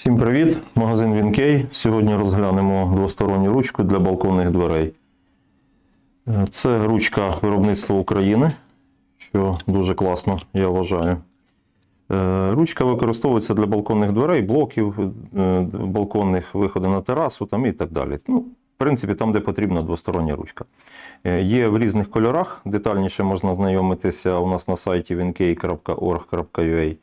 Всім привіт! Магазин Вінкей. Сьогодні розглянемо двосторонню ручку для балконних дверей. Е, Це ручка виробництва України, що дуже класно, я вважаю. Е, Ручка використовується для балконних дверей, блоків, е, балконних виходів на терасу там і так далі. Ну, в принципі, там, де потрібна двостороння ручка. Є в різних кольорах. Детальніше можна знайомитися у нас на сайті winkey.org.ua.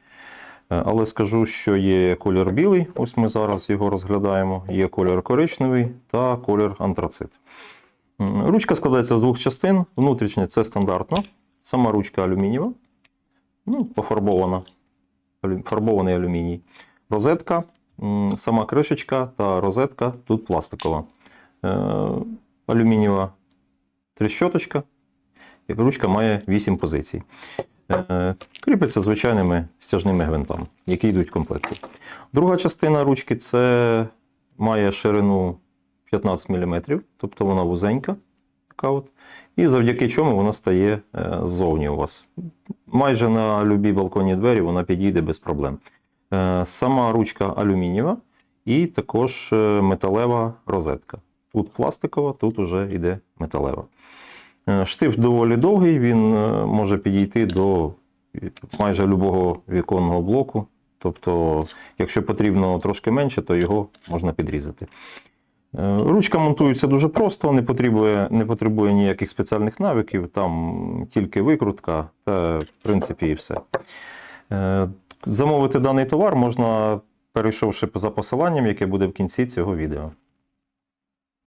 Е, Але скажу, що є колір білий, ось ми зараз його розглядаємо, є колір коричневий та колір антрацит. Ручка складається з двох частин. Внутрішня це стандартно, сама ручка алюмінієва, ну, пофарбована, фарбований алюміній. Розетка, сама кришечка та розетка тут пластикова. Е, Алюмінієва тріщоточка. Як ручка має 8 позицій. Е, Кріпиться звичайними стяжними гвинтами, які йдуть в комплекті. Друга частина ручки це має ширину 15 мм, тобто вона вузенька. от, І завдяки чому вона стає е, ззовні у вас. Майже на любі балконні двері вона підійде без проблем. Е, Сама ручка алюмінієва і також металева розетка. Тут пластикова, тут вже йде металева. Е, Штифт доволі довгий, він е, може підійти до майже любого віконного блоку. Тобто, якщо потрібно трошки менше, то його можна підрізати. Е, Ручка монтується дуже просто, не потребує, не потребує ніяких спеціальних навиків, там тільки викрутка та, в принципі, і все. Замовити даний товар можна, перейшовши за посиланням, яке буде в кінці цього відео.